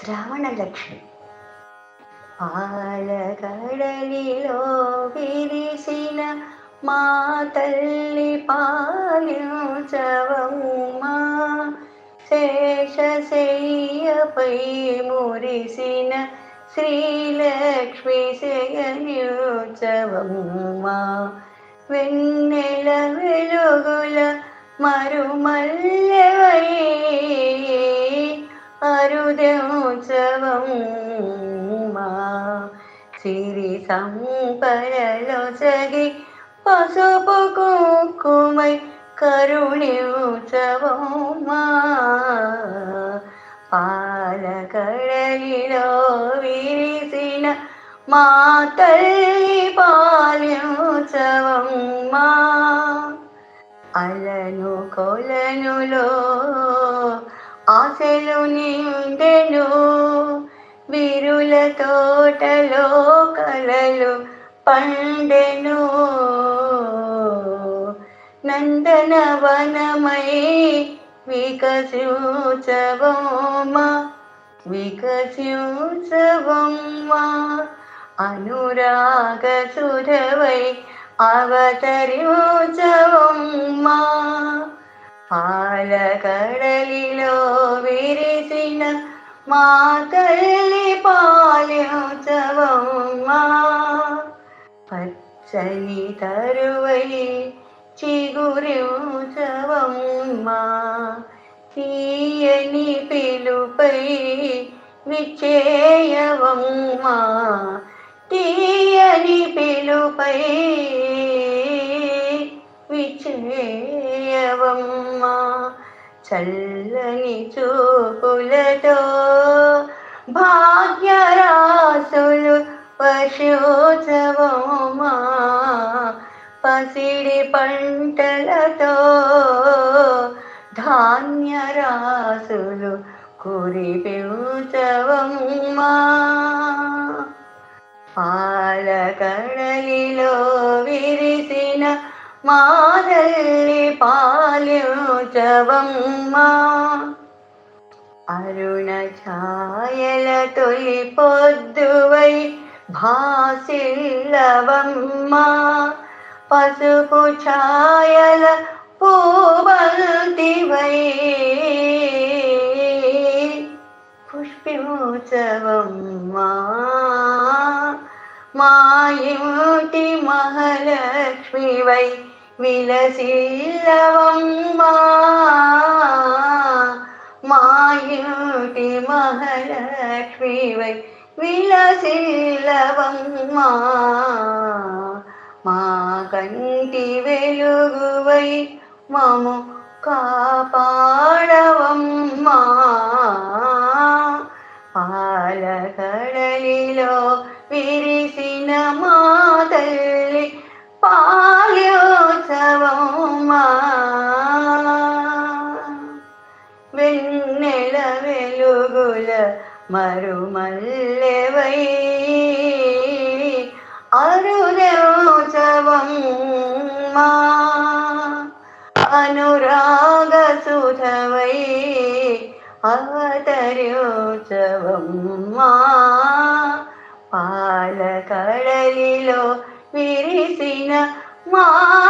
శ్రీలక్ష్మి పాలకడలిలో విరిసిన మా తల్లి పాలించవమ్మా శేషశయ్యపై మురిసిన శ్రీలక్ష్మి శయనించవమ్మా వెన్నెల వెలుగుల మరుమల్లెవై అరుదోత్సవమ్మా సిరి సంపరలో సగి పసుపు కుంకుమై కరుణించవమ్మా పాలకడలిలో విరిసిన మా తల్లి పాలించవమ్మా అలను కొలనులో ఆశలు నిండెను విరుల తోటలో కలలు పండెను. నందనవనమై వికసించవమ్మా వికసించవమ్మా. అనురాగ సుధవై అవతరించవమ్మా. పాలకడలిలో మా తల్లి పాలించవమ్మా. పచ్చని తరువై చిగురించవమ్మా. తీయని పిలుపై విచేయవమ్మా తీయని పిలుపై విచేయవమ్మా చల్లని చూపులతో భాగ్యరాసులు పశోత్సవమా పసిడి పంటలతో ధాన్యరాసులు కురిపించవమ్మా పాలకడలిలో విరిసిన మాదల్లి పాలించవమ్మా. అరుణ ఛాయల తొలి పొద్దువై భాసిల్లవమ్మా. పసుపు ఛాయల పూవంతివై పుష్పిమోత్సవమ్మ మాయుటి మహాలక్ష్మివై విలసిల్లవమ్మా మాయుటి మహాలక్ష్మివై విలసిల్లవమ్మా మా కంటి వెలుగువై మము కాపాడవమ్మా వెలుగుల మరుమల్లెవై. అరుదోత్సవమ్మా అనురాగ సుధవై. అవతర్యోత్సవం మా పాల కడలిలో విరిసిన మా